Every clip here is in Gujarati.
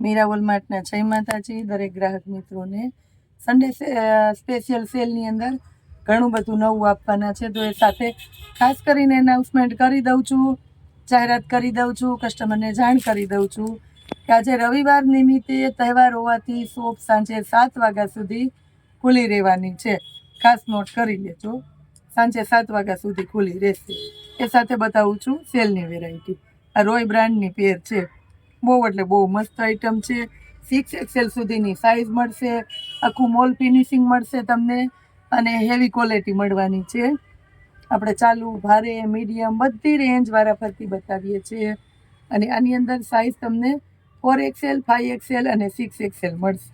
મીરાવલ વોલમાર્ટના જય માતાજી, દરેક ગ્રાહક મિત્રોને. સન્ડે સ્પેશિયલ સેલની અંદર ઘણું બધું નવું આપવાના છે. તો એ સાથે ખાસ કરીને એનાઉન્સમેન્ટ કરી દઉં છું, જાહેરાત કરી દઉં છું કસ્ટમરને જાણ કરી દઉં છું કે આજે રવિવાર નિમિત્તે તહેવાર હોવાથી શોપ સાંજે સાત વાગ્યા સુધી ખુલ્લી રહેવાની છે. ખાસ નોટ કરી લેજો. સાંજે સાત વાગ્યા સુધી ખુલ્લી રહેશે. એ સાથે બતાવું છું સેલની વેરાયટી આ રોય બ્રાન્ડની પેર છે. બહુ, એટલે બહુ મસ્ત આઈટમ છે. સિક્સ એક્સેલ સુધીની સાઇઝ મળશે, આખું મોલ ફિનિશિંગ મળશે તમને, અને હેવી ક્વોલિટી મળવાની છે. આપણે ચાલુ ભારે મીડિયમ બધી રેન્જ વારાફરતી બતાવીએ છીએ. અને આની અંદર સાઇઝ તમને ફોર એક્સેલ ફાઈવ એક્સેલ અને સિક્સ એક્સેલ મળશે.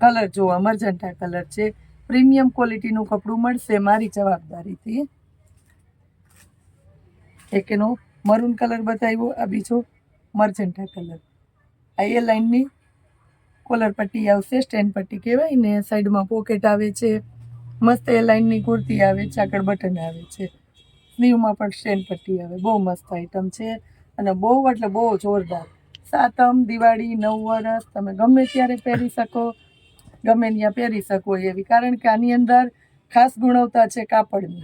કલર જોવા મર્જન્ટા કલર છે પ્રીમિયમ ક્વોલિટીનું કપડું મળશે મારી જવાબદારીથી. એક એનો મરૂન કલર બતાવ્યો, આ બીજો મર્જન્ટા કલર. આ એ લાઇનની કોલર પટ્ટી આવશે, સ્ટેન્ડ પટ્ટી કહેવાય ને સાઈડમાં પોકેટ આવે છે. મસ્ત એ લાઇનની કુર્તી આવે છે, આગળ બટન આવે છે. સ્લીવમાં પણ સ્ટેન્ડ પટ્ટી આવે. બહુ મસ્ત આઈટમ છે અને બહુ એટલે બહુ જોરદાર. સાતમ, દિવાળી, નવ વર્ષ તમે ગમે ત્યારે પહેરી શકો, ગમે ત્યાં પહેરી શકો એવી. કારણ કે આની અંદર ખાસ ગુણવત્તા છે કાપડની.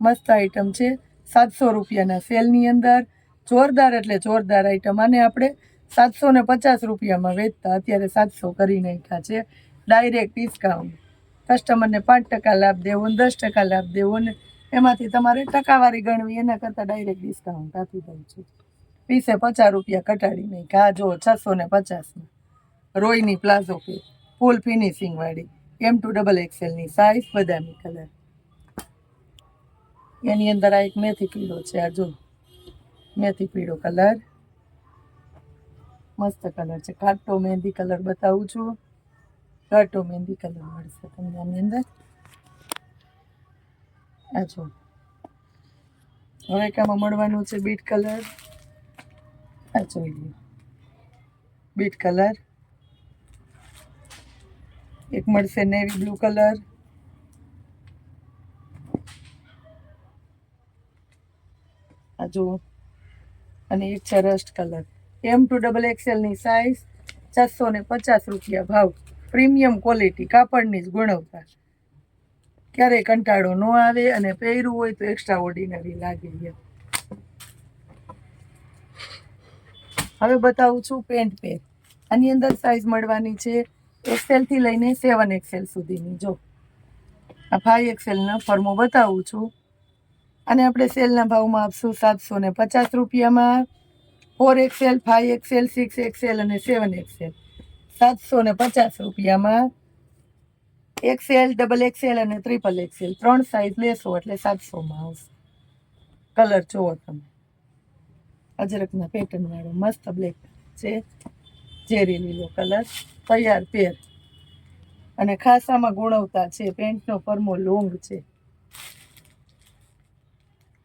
મસ્ત આઈટમ છે. સાતસો રૂપિયાના સેલની અંદર. જોરદાર એટલે જોરદાર આઈટમ આને આપણે સાતસો ને પચાસ રૂપિયામાં વેચતા. અત્યારે સાતસો કરી નાખ્યા છે. ડાયરેક્ટ ડિસ્કાઉન્ટ કસ્ટમરને પાંચ ટકા લાભ દેવો ને દસ ટકા લાભ દેવો ને એમાંથી તમારે ટકાવારી ગણવી. એના કરતાં ડાયરેક્ટ ડિસ્કાઉન્ટ આપી દઉં છું. વીસે પચાસ રૂપિયા ઘટાડી નાખ્યા. આ જો છસો ને પચાસમાં. રોયની પ્લાઝો પે. ફૂલ ફિનિશિંગવાળી એમ ટુ ડબલ એક્સેલની સાઇઝ બદામી કલર એની અંદર આ એક મેથી પીળો છે, આ જો. મેથી પીળો કલર. મસ્ત કલર છે. કાટો મહેંદી કલર બતાવું છું. કાટો મહેંદી કલર મળશે તમને આની અંદર. આ જો. હવે કામાં મળવાનું છે બીટ કલર. આ જોઈ લો બીટ કલર. એક મળશે નેવી બ્લુ કલર. જુઓ અને એક છે rust colour M to double એક્સેલની size ચારસો ને પચાસ રૂપિયા ભાવ. પ્રીમિયમ ક્વોલિટી કાપડની જ ગુણવત્તા. ક્યારેય કંટાળો ન આવે અને પહેર્યું હોય તો એક્સ્ટ્રા ઓર્ડિનરી લાગે હવે બતાવું છું પેન્ટ પેર આની અંદર સાઇઝ મળવાની છે એક્સેલથી લઈને સેવન એક્સેલ સુધીની. જો આ ફાઈવ એક્સેલના ફર્મો બતાવું છું. અને આપણે સેલના ભાવમાં આપશું સાતસો ને પચાસ રૂપિયામાં. Four XL five XL six XL અને સેવન એક્સેલ સાતસો ને પચાસ રૂપિયામાં. એક્સેલ ડબલ એક્સેલ અને ત્રિપલ એક્સેલ ત્રણ સાઇઝ લેશો એટલે સાતસોમાં આવશે. કલર જુઓ તમે. અજરકના પેટર્નવાળો મસ્ત બ્લેક છે. ઝેરી લીલો કલર તૈયાર પેર અને ખાસામાં ગુણવતા છે. પેન્ટનો ફર્મો લોંગ છે.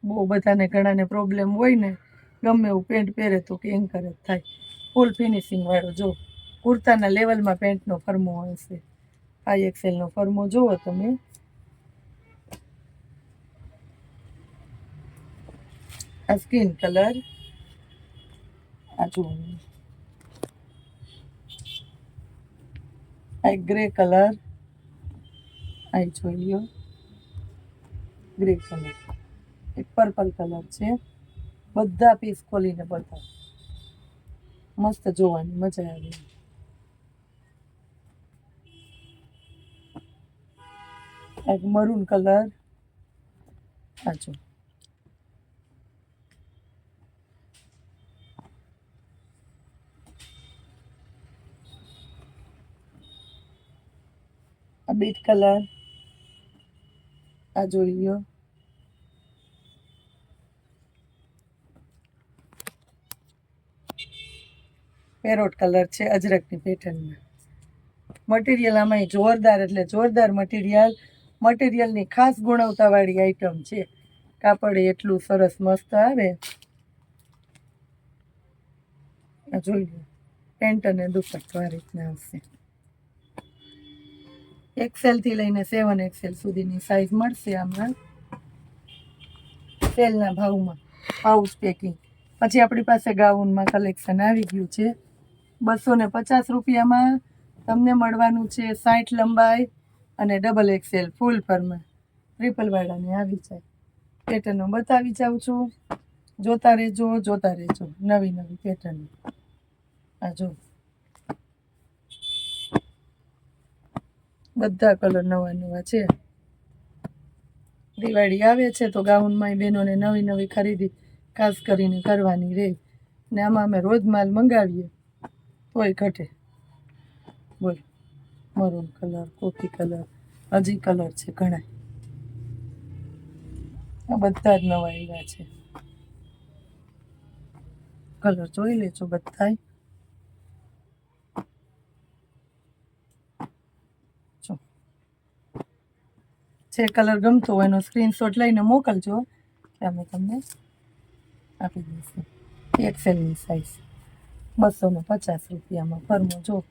બહુ બધાને ઘણાને પ્રોબ્લેમ હોય ને, ગમે એવું પેન્ટ પહેરે તો કે એન્કર જ થાય. ફૂલ ફિનિશિંગવાળો જો, કુર્તાના લેવલમાં પેન્ટનો ફર્મો હશે. ફાઈ એક્સેલનો ફર્મો જુઓ તમે. આ સ્કિન કલર આ જુઓ. આ ગ્રે કલર આ જોઈ લ્યો. ગ્રે કલર એક પર્પલ કલર છે. બધા પીસ ખોલીને બધા મસ્ત જોવાની મજા આવે. એક મરૂન કલર આ આ બીટ કલર આ જોઈ લ્યો. પેરોટ કલર છે અજરકની પેટર્નમાં. મટીરિયલ આમાં જોરદાર એટલે જોરદાર મટીરિયલ મટીરિયલની ખાસ ગુણવત્તાવાળી આઈટમ છે. કાપડ એટલું સરસ મસ્ત આવે. જોઈ લો, પેન્ટ અને દુપટ્ટો આ રીતના આવશે એક્સેલથી લઈને સેવન એક્સેલ સુધીની સાઇઝ મળશે આમાં. સેલના ભાવમાં પાઉચ પેકિંગ પછી આપણી પાસે ગાઉનમાં કલેક્શન આવી ગયું છે. બસો ને પચાસ રૂપિયામાં તમને મળવાનું છે સાઠ લંબાઈ અને ડબલ એક્સેલ ફૂલ ફરમાં. ટ્રિપલવાળાની આવી જાય. પેટર્નો બતાવી જાઉં છું. જોતા રહેજો જોતા રહેજો. નવી નવી પેટર્ન. આ જો. બધા કલર નવા નવા છે. દિવાળી આવે છે તો ગાઉનમાં બહેનોને નવી નવી ખરીદી ખાસ કરીને કરવાની રહે ને આમાં અમે રોજ માલ મંગાવીએ. તોય ઘટે. બોલ. મરૂન કલર કોફી કલર, હજી કલર છે ઘણા આ બધા જ નવા આવ્યા છે. કલર જોઈ લેજો બધાય. જો. જે કલર ગમતો હોય એનો સ્ક્રીનશોટ લઈને મોકલજો. અમે તમને આપી દઈશું. એક્સેલની સાઈઝ બસો ને પચાસ રૂપિયામાં ફરમો જો.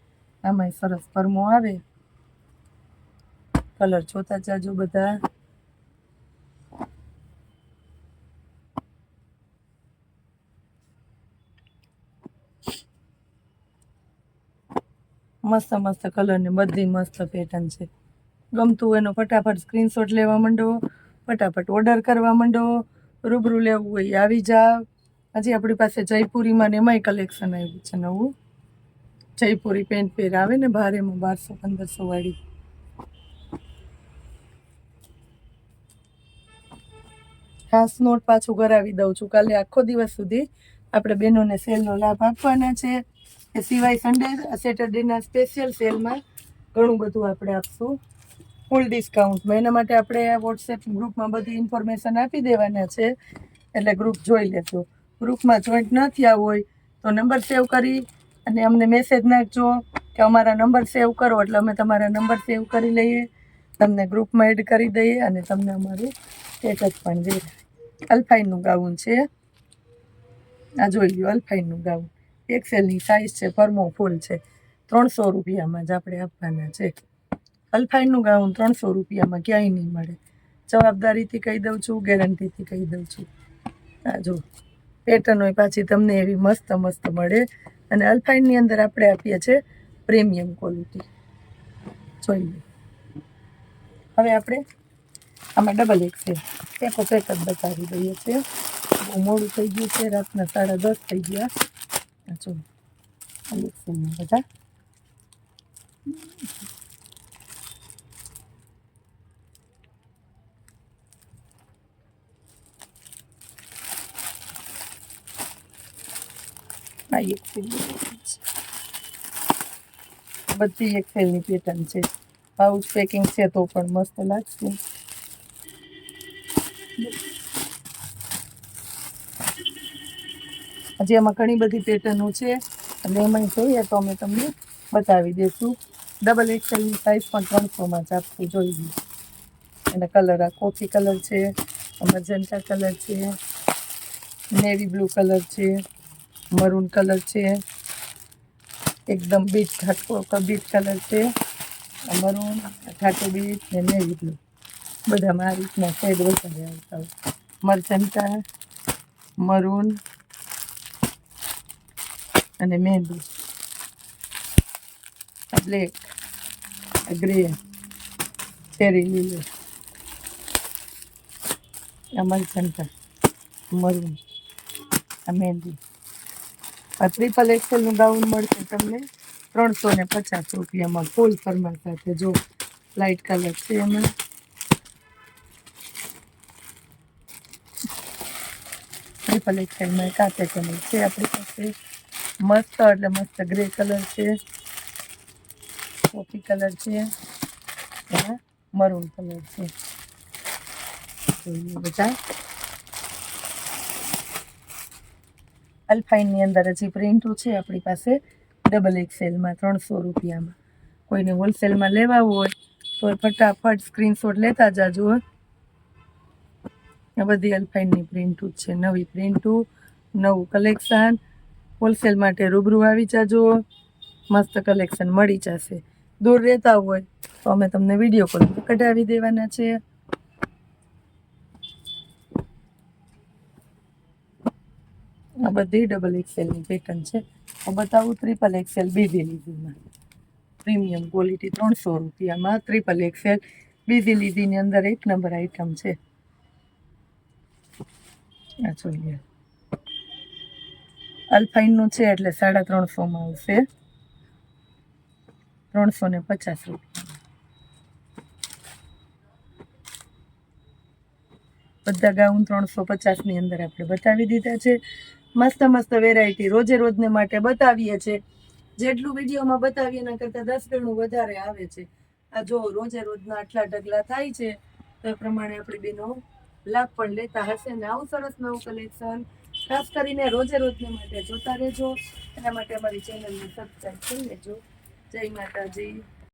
આમાંય સરસ ફરમો આવે. કલર જોતા જાજો બધા. મસ્ત મસ્ત કલરની બધી મસ્ત પેટર્ન છે. ગમતું એનો ફટાફટ સ્ક્રીનશોટ લેવા માંડો, ફટાફટ ઓર્ડર કરવા માંડો, રૂબરૂ લેવું હોય આવી જાવ હજી આપણી પાસે જયપુરીમાં ને એમાંય કલેક્શન આવ્યું છે નવું. જયપુરી પેન્ટ પેર આવે ને ભારેમાં બારસો, પંદરસો વાળી. ખાસ નોટ પાછું કરાવી દઉં છું. કાલે આખો દિવસ સુધી આપણે બહેનોને સેલનો લાભ આપવાના છે. એ સિવાય સન્ડે સેટરડેના સ્પેશિયલ સેલમાં ઘણું બધું આપણે આપશું. ફૂલ ડિસ્કાઉન્ટમાં એના માટે આપણે વોટ્સએપ ગ્રુપમાં બધી ઇન્ફોર્મેશન આપી દેવાના છે. એટલે ગ્રુપ જોઈ લેજો. ગ્રુપમાં જોઈન્ટ ન થયા હોય તો નંબર સેવ કરી અને અમને મેસેજ નાખજો કે અમારા નંબર સેવ કરો એટલે અમે તમારા નંબર સેવ કરી લઈએ. તમને ગ્રુપમાં એડ કરી દઈએ અને તમને અમારું સ્ટેટસ પણ દે અલ્ફાઈનનું ગાઉન છે. આ જોઈ લો અલ્ફાઈનનું ગાઉન. એક્સેલની સાઇઝ છે પરમો ફૂલ છે. ત્રણસો રૂપિયામાં જ આપણે આપવાના છે. અલ્ફાઈનનું ગાઉન ત્રણસો રૂપિયામાં ક્યાંય નહીં મળે. જવાબદારીથી કહી દઉં છું, ગેરંટીથી કહી દઉં છું. આ જો. પેટર્ન હોય, પાછી તમને એવી મસ્ત મસ્ત મળે. અને અલ્ફાઇનની અંદર આપણે આપીએ છીએ પ્રીમિયમ ક્વોલિટી જોઈ હવે આપણે આમાં ડબલ એક્સેલ એક એક જ બતાવી દઈએ છીએ. બહુ મોડું થઈ ગયું છે. રાતના સાડા દસ થઈ ગયા. જો. એક્સેલના બધા. આ એક્સેલ બધી એક્સેલની પેટર્ન છે. પાઉચ પેકિંગ છે તો પણ મસ્ત લાગશે. હજી એમાં ઘણી બધી પેટર્નો છે. અને એમાં જોઈએ તો અમે તમને બતાવી દઈશું. ડબલ એક્સેલની સાઇઝ પણ ત્રણસોમાં જ આપશું, જોઈ લઈએ અને કલર આ કોફી કલર છે મજંટા કલર છે નેવી બ્લુ કલર છે. મરૂન કલર છે. એકદમ બીટ ઘાટો બીટ કલર છે. મરૂન ઘાટો બીટ ને નેવી બ્લુ. બધામાં આ રીતના શેડ વધારે આવતા હોય. મરચંટા, મરૂન અને મહેંદી બ્લેક ગ્રે ચેરી લીલો. આ મરચંટા, મરૂન, આ મહેંદી આ ટ્રિપલ એક્સેલનું ગાઉન મળશે તમને ત્રણસો ને પચાસ રૂપિયામાં ફૂલ ફરમા સાથે. જો લાઇટ કલર છે એમાં. ટ્રિપલ એક્સેલમાં કાતે કલર છે આપણી પાસે. મસ્ત એટલે મસ્ત ગ્રે કલર છે. કોફી કલર છે. મરૂન કલર છે. બધા. અલ્ફાઇનની અંદર હજી પ્રિન્ટો છે આપણી પાસે ડબલ એક્સેલમાં ત્રણસો રૂપિયામાં. કોઈને હોલસેલમાં લેવા હોય તો ફટાફટ સ્ક્રીનશોટ લેતા જાજો આ બધી અલ્ફાઇનની પ્રિન્ટો છે, નવી પ્રિન્ટો નવું કલેક્શન હોલસેલ માટે રૂબરૂ આવી જાજો મસ્ત કલેક્શન મળી જશે. દૂર રહેતા હોય તો અમે તમને વીડિયો કોલ કઢાવી દેવાના છે. આ બધી ડબલ એક્સેલની પેટર્ન છે. હું બતાવું ટ્રિપલ એક્સેલ બીજી લીધીમાં. પ્રીમિયમ ક્વોલિટી ત્રણસો રૂપિયામાં ટ્રિપલ એક્સેલ બીજી લીધીની અંદર એક નંબર આઇટમ છે. આ જોઈએ. અલ્ફાઇનનું છે એટલે સાડા ત્રણસોમાં આવશે. ત્રણસો ને પચાસ રૂપિયા. બધા ગાઉન ત્રણસો પચાસની અંદર આપણે બતાવી દીધા છે. મસ્ત મસ્ત વેરાયટી રોજે રોજને માટે બતાવીએ છે. જેટલું વિડીયોમાં બતાવીએ એના કરતાં દસ ગણું વધારે આવે છે. આ જો રોજે રોજના આટલા ઢગલા થાય છે, તો એ પ્રમાણે આપણી બેનો લાભ પણ લેતા હશે ને આવું સરસ નવું કલેક્શન ખાસ કરીને રોજે રોજને માટે જોતા રહેજો. એના માટે અમારી ચેનલને સબસ્ક્રાઈબ કરી લેજો. જય માતાજી.